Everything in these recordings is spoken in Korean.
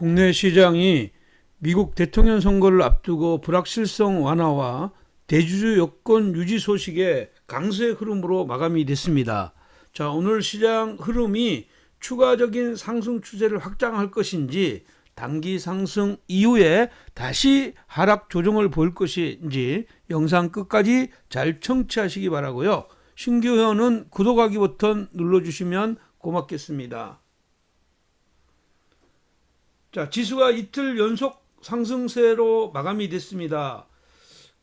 국내 시장이 미국 대통령 선거를 앞두고 불확실성 완화와 대주주 여건 유지 소식에 강세의 흐름으로 마감이 됐습니다. 자, 오늘 시장 흐름이 추가적인 상승 추세를 확장할 것인지 단기 상승 이후에 다시 하락 조정을 보일 것인지 영상 끝까지 잘 청취하시기 바라고요. 신규 회원은 구독하기 버튼 눌러주시면 고맙겠습니다. 자, 지수가 이틀 연속 상승세로 마감이 됐습니다.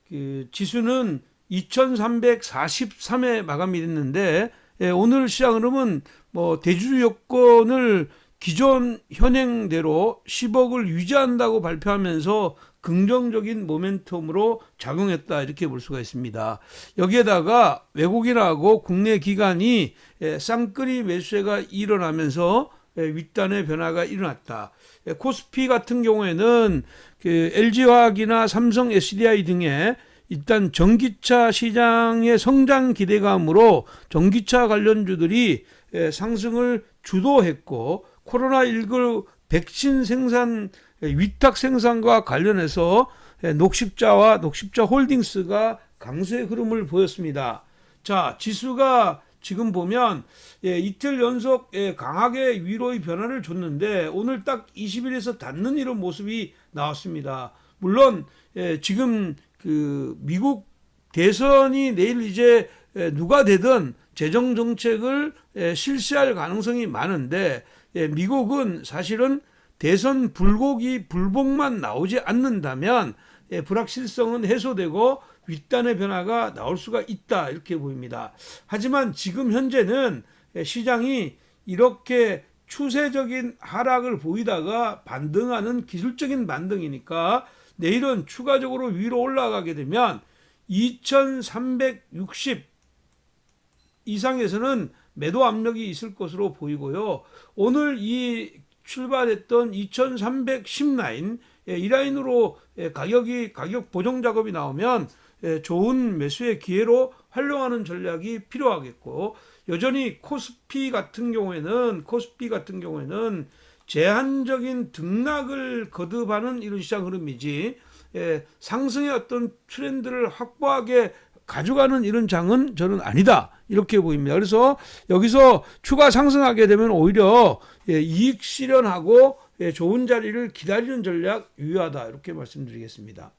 그 지수는 2343에 마감이 됐는데 예, 오늘 시장 흐름은 뭐 대주주 여건을 기존 현행대로 10억을 유지한다고 발표하면서 긍정적인 모멘텀으로 작용했다 이렇게 볼 수가 있습니다. 여기에다가 외국인하고 국내 기관이 예, 쌍끌이 매수세가 일어나면서 예, 윗단의 변화가 일어났다. 예, 코스피 같은 경우에는 그 LG화학이나 삼성 SDI 등의 일단 전기차 시장의 성장 기대감으로 전기차 관련주들이 예, 상승을 주도했고 코로나19 백신 생산 예, 위탁 생산과 관련해서 예, 녹십자와 녹십자 홀딩스가 강세 흐름을 보였습니다. 자, 지수가 지금 보면 예, 이틀 연속 예, 강하게 위로의 변화를 줬는데 오늘 딱 20일에서 닿는 이런 모습이 나왔습니다. 물론 예, 지금 그 미국 대선이 내일 이제 예, 누가 되든 재정 정책을 예, 실시할 가능성이 많은데 예, 미국은 사실은 대선 불고기 불복만 나오지 않는다면 예, 불확실성은 해소되고 윗단의 변화가 나올 수가 있다 이렇게 보입니다. 하지만 지금 현재는 예, 시장이 이렇게 추세적인 하락을 보이다가 반등하는 기술적인 반등이니까 내일은 추가적으로 위로 올라가게 되면 2360 이상에서는 매도 압력이 있을 것으로 보이고요. 오늘 이 출발했던 2310 라인 예, 이 라인으로 예, 가격이 가격 보정 작업이 나오면 예, 좋은 매수의 기회로 활용하는 전략이 필요하겠고 여전히 코스피 같은 경우에는 코스피 같은 경우에는 제한적인 등락을 거듭하는 이런 시장 흐름이지 예, 상승의 어떤 트렌드를 확보하게 가져가는 이런 장은 저는 아니다 이렇게 보입니다. 그래서 여기서 추가 상승하게 되면 오히려 예, 이익 실현하고 예, 좋은 자리를 기다리는 전략 유효하다 이렇게 말씀드리겠습니다.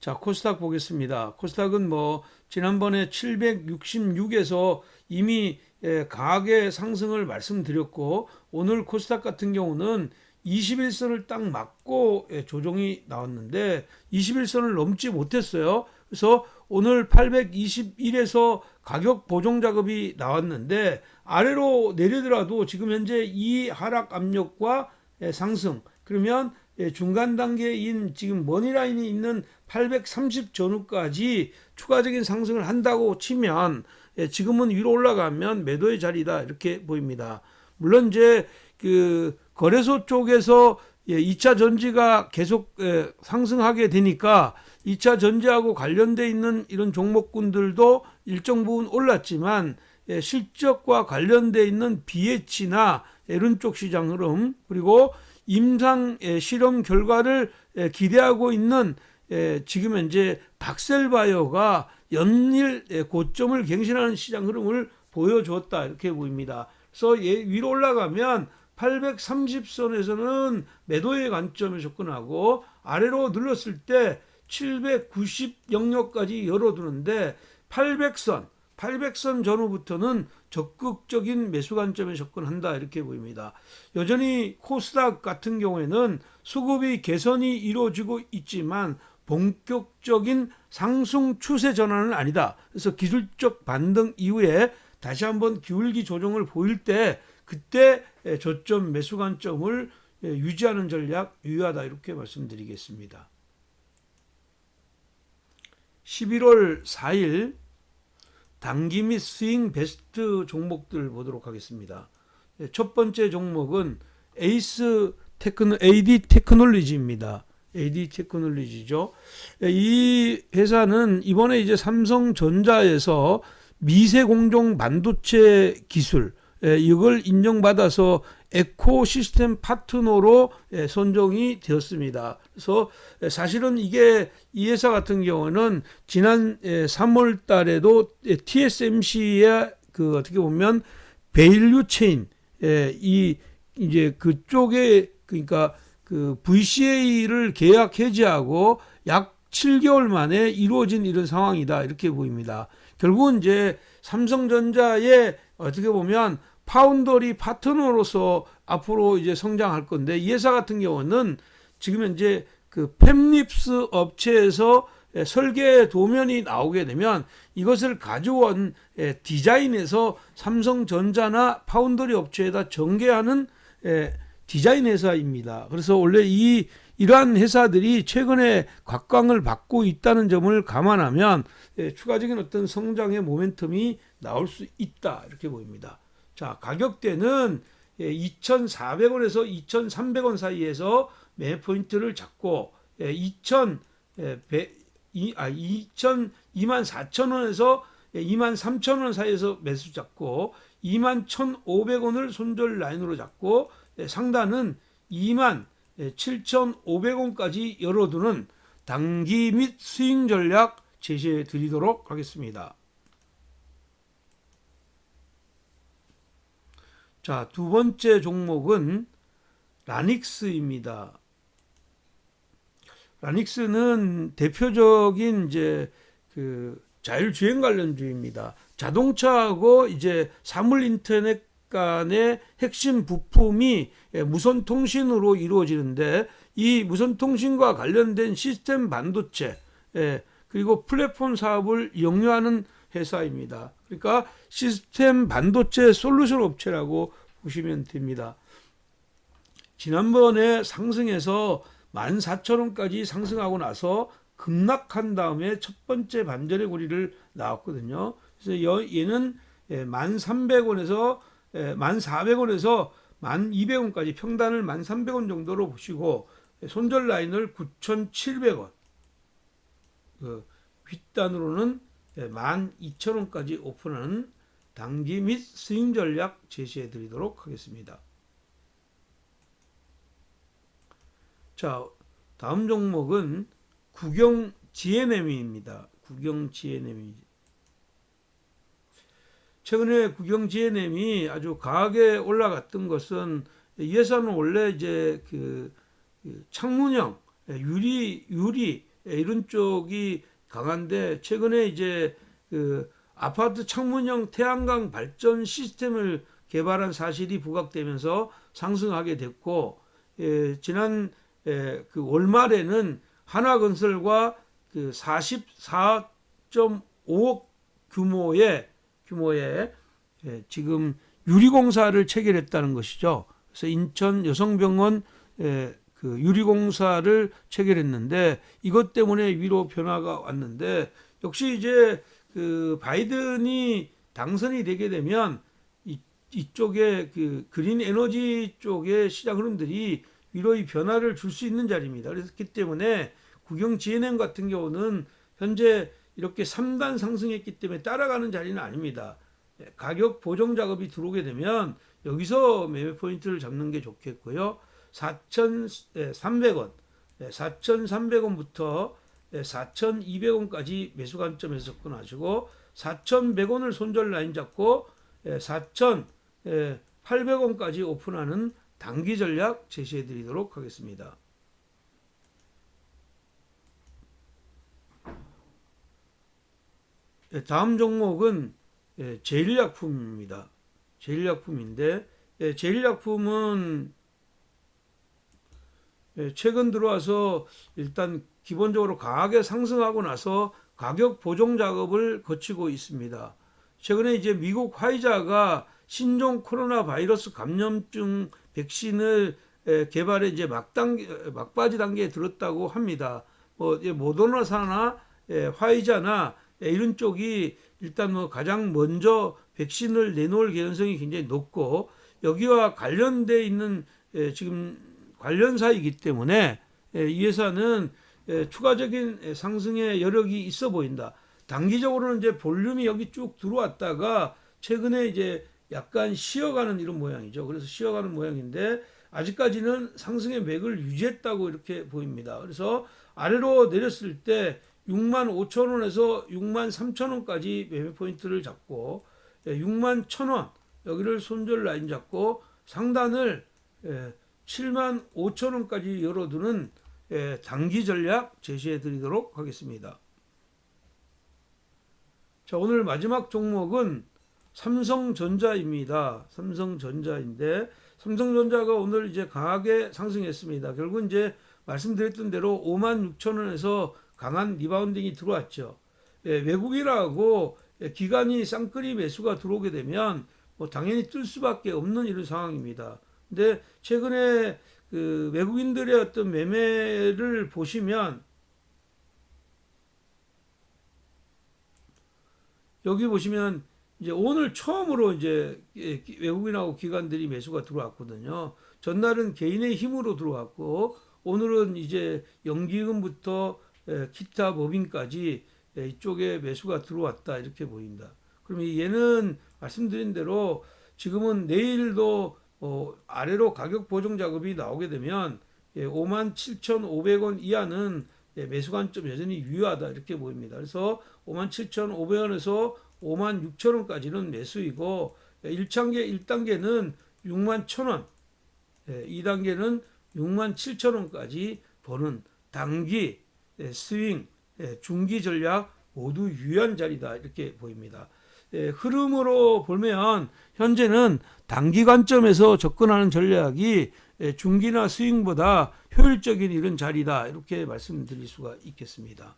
자 코스닥 보겠습니다. 코스닥은 뭐 지난번에 766에서 이미 예, 강하게 상승을 말씀드렸고 오늘 코스닥 같은 경우는 21선을 딱 맞고 예, 조정이 나왔는데 21선을 넘지 못했어요. 그래서 오늘 821에서 가격 보정 작업이 나왔는데 아래로 내리더라도 지금 현재 이 하락 압력과 예, 상승 그러면 예, 중간 단계인 지금 머니라인이 있는 830 전후까지 추가적인 상승을 한다고 치면 예, 지금은 위로 올라가면 매도의 자리다 이렇게 보입니다. 물론 이제 그 거래소 쪽에서 예, 2차 전지가 계속 예, 상승하게 되니까 2차 전지하고 관련돼 있는 이런 종목군들도 일정 부분 올랐지만 예, 실적과 관련돼 있는 BH나 이런 쪽 시장 흐름 그리고 임상 예, 실험 결과를 예, 기대하고 있는 예, 지금 현재 박셀바이오가 연일 예, 고점을 갱신하는 시장 흐름을 보여줬다 이렇게 보입니다. 그래서 예, 위로 올라가면 830선에서는 매도의 관점에 접근하고 아래로 눌렀을 때 790 영역까지 열어두는데 800선, 800선 전후부터는 적극적인 매수 관점에 접근한다 이렇게 보입니다. 여전히 코스닥 같은 경우에는 수급이 개선이 이루어지고 있지만 본격적인 상승 추세 전환은 아니다. 그래서 기술적 반등 이후에 다시 한번 기울기 조정을 보일 때 그때 저점 매수 관점을 유지하는 전략 유효하다 이렇게 말씀드리겠습니다. 11월 4일 단기 및 스윙 베스트 종목들 보도록 하겠습니다. 첫 번째 종목은 에이스 테크노 AD 테크놀리지입니다. AD 테크놀리지죠. 이 회사는 이번에 이제 삼성전자에서 미세 공정 반도체 기술 예, 이걸 인정받아서 에코시스템 파트너로 예, 선정이 되었습니다. 그래서 예, 사실은 이게 이 회사 같은 경우는 지난 3월 달에도 TSMC의 그 어떻게 보면 베일류 체인 이 이제 그쪽에 그러니까 그 VCA를 계약 해지하고 약 7개월 만에 이루어진 이런 상황이다 이렇게 보입니다. 결국은 이제 삼성전자의 어떻게 보면 파운더리 파트너로서 앞으로 이제 성장할 건데 이 회사 같은 경우는 지금 현재 그 팹립스 업체에서 설계 도면이 나오게 되면 이것을 가져온 디자인에서 삼성전자나 파운더리 업체에다 전개하는 디자인 회사입니다. 그래서 원래 이 이러한 회사들이 최근에 각광을 받고 있다는 점을 감안하면 추가적인 어떤 성장의 모멘텀이 나올 수 있다 이렇게 보입니다. 자 가격대는 2,400원에서 2,300원 사이에서 매 포인트를 잡고 2,000 아, 2천 2만 4천 원에서 2만 3천 원 사이에서 매수 잡고 2만 1,500원을 손절 라인으로 잡고 상단은 2만 7,500원까지 열어두는 단기 및 스윙 전략 제시해 드리도록 하겠습니다. 자, 두 번째 종목은 라닉스입니다. 라닉스는 대표적인 이제 그 자율주행 관련주입니다. 자동차하고 이제 사물 인터넷 간의 핵심 부품이 무선 통신으로 이루어지는데 이 무선 통신과 관련된 시스템 반도체 그리고 플랫폼 사업을 영유하는 회사입니다. 그러니까 시스템 반도체 솔루션 업체라고 보시면 됩니다. 지난번에 상승해서 14,000원까지 상승하고 나서 급락한 다음에 첫 번째 반전의 고리를 나왔거든요. 그래서 얘는 1,300원에서 1,400원에서 1,200원까지 평단을 1,300원 정도로 보시고 손절 라인을 9,700원 그 윗단으로는 12,000원까지 오픈하는 단기 및 스윙 전략 제시해 드리도록 하겠습니다. 자, 다음 종목은 국영 GNM입니다. 국영 GNM이 최근에 국영 GNM이 아주 강하게 올라갔던 것은 이 회사는 원래 이제 그, 그 창문형 유리 유리 이런 쪽이 강한데 최근에 이제 그 아파트 창문형 태양광 발전 시스템을 개발한 사실이 부각되면서 상승하게 됐고 예, 지난 예, 그 월말에는 한화건설과 그 44.5억 규모의 규모의 예, 지금 유리공사를 체결했다는 것이죠. 그래서 인천 여성병원 예, 그 유리공사를 체결했는데 이것 때문에 위로 변화가 왔는데 역시 이제 그 바이든이 당선이 되게 되면 이, 이쪽에 그 그린 에너지 쪽의 시장 흐름들이 위로의 변화를 줄 수 있는 자리입니다. 그렇기 때문에 국영 GNM 같은 경우는 현재 이렇게 3단 상승했기 때문에 따라가는 자리는 아닙니다. 예, 가격 보정 작업이 들어오게 되면 여기서 매매 포인트를 잡는 게 좋겠고요. 4,300원, 4,300원부터 4,200원까지 매수 관점에서 끊어주고 4,100원을 손절 라인 잡고 4,800원까지 오픈하는 단기 전략 제시해 드리도록 하겠습니다. 예, 다음 종목은 예, 제일약품입니다. 제일약품인데 예, 제일약품은 최근 들어와서 일단 기본적으로 강하게 상승하고 나서 가격 보정 작업을 거치고 있습니다. 최근에 이제 미국 화이자가 신종 코로나 바이러스 감염증 백신을 개발에 이제 막단 막바지 단계에 들었다고 합니다. 뭐 모더나사나 화이자나 이런 쪽이 일단 뭐 가장 먼저 백신을 내놓을 개연성이 굉장히 높고 여기와 관련돼 있는 지금 관련사이기 때문에 이 회사는 추가적인 상승의 여력이 있어 보인다. 단기적으로는 이제 볼륨이 여기 쭉 들어왔다가 최근에 이제 약간 쉬어가는 이런 모양이죠. 그래서 쉬어가는 모양인데 아직까지는 상승의 맥을 유지했다고 이렇게 보입니다. 그래서 아래로 내렸을 때 6만 5천 원에서 6만 3천 원까지 매매 포인트를 잡고 6만 1천 원 여기를 손절 라인 잡고 상단을 7만 5천 원까지 열어두는 예, 단기 전략 제시해 드리도록 하겠습니다. 자, 오늘 마지막 종목은 삼성전자입니다. 삼성전자인데 삼성전자가 오늘 이제 강하게 상승했습니다. 결국 이제 말씀드렸던 대로 5만 6천 원에서 강한 리바운딩이 들어왔죠. 예, 외국이라고 예, 기간이 쌍끌이 매수가 들어오게 되면 뭐 당연히 뜰 수밖에 없는 이런 상황입니다. 근데 최근에 그 외국인들의 어떤 매매를 보시면 여기 보시면 이제 오늘 처음으로 이제 예, 외국인하고 기관들이 매수가 들어왔거든요. 전날은 개인의 힘으로 들어왔고 오늘은 이제 연기금부터 예, 기타 법인까지 예, 이쪽에 매수가 들어왔다 이렇게 보인다. 그럼 얘는 말씀드린 대로 지금은 내일도 어, 아래로 가격 보정 작업이 나오게 되면 예, 57,500원 이하는 예, 매수 관점 여전히 유효하다 이렇게 보입니다. 그래서 57,500원에서 56,000원까지는 매수이고 예, 1단계 1단계는 61,000원, 예, 2단계는 67,000원까지 보는 단기 예, 스윙, 예, 중기 전략 모두 유효한 자리다 이렇게 보입니다. 예, 흐름으로 보면 현재는 단기 관점에서 접근하는 전략이 예, 중기나 스윙보다 효율적인 이런 자리다 이렇게 말씀드릴 수가 있겠습니다.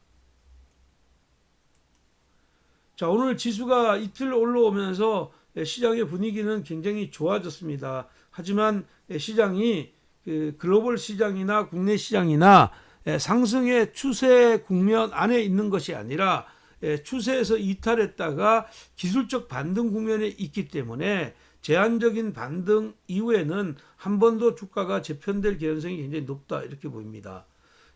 자 오늘 지수가 이틀 올라오면서 예, 시장의 분위기는 굉장히 좋아졌습니다. 하지만 예, 시장이 그 글로벌 시장이나 국내 시장이나 예, 상승의 추세 국면 안에 있는 것이 아니라 예, 추세에서 이탈했다가 기술적 반등 국면에 있기 때문에 제한적인 반등 이후에는 한 번 더 주가가 재편될 개연성이 굉장히 높다 이렇게 보입니다.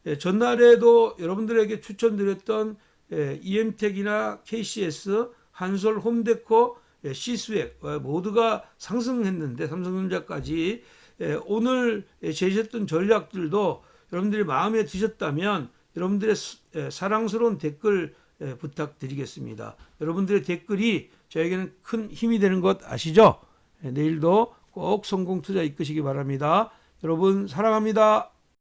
예, 전날에도 여러분들에게 추천드렸던 예, EM텍이나 KCS, 한솔, 홈데코, 예, 시스웩 어, 모두가 상승했는데 삼성전자까지 예, 오늘 예, 제시했던 전략들도 여러분들이 마음에 드셨다면 여러분들의 수- 예, 사랑스러운 댓글 예, 부탁드리겠습니다. 여러분들의 댓글이 저에게는 큰 힘이 되는 것 아시죠? 예, 내일도 꼭 성공 투자 이끄시기 바랍니다. 여러분 사랑합니다.